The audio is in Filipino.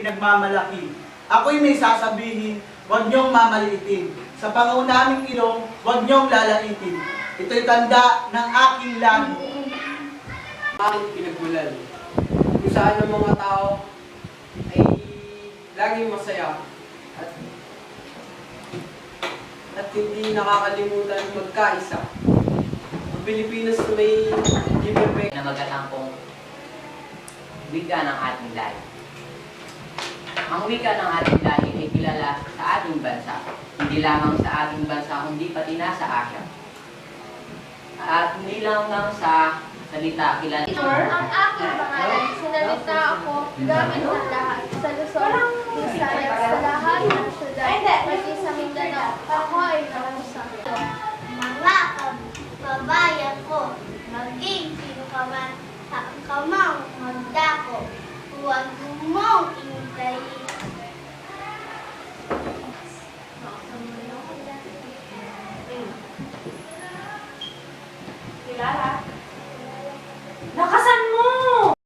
Pinagmamalaki. Ako'y may sasabihin, huwag niyong mamaliitin. Sa pangunaming ilong, huwag niyong lalaitin. Ito'y tanda ng aking lahi. aking pinagmulan. Kung saan ang mga tao ay laging masaya at at hindi nakakalimutan magkaisa. Ang Pilipinas na may libre na magkatampong wika ng ating lahi. Ang wika ng ating lahi ay kilala sa ating bansa, hindi lamang sa ating bansa, kundi pati na sa Asia. At hindi lang lang sa salita kilala. Sir, ang aking pangalan, sinalita ako gamit ng lahat. Sa Luzon, Visayas, sa lahat ng syudad, pati sa Mindanao, ako ay nakusang. Mga kababayan ko, maging sino ka man, saan ka mang magdako, huwag mong Kilala,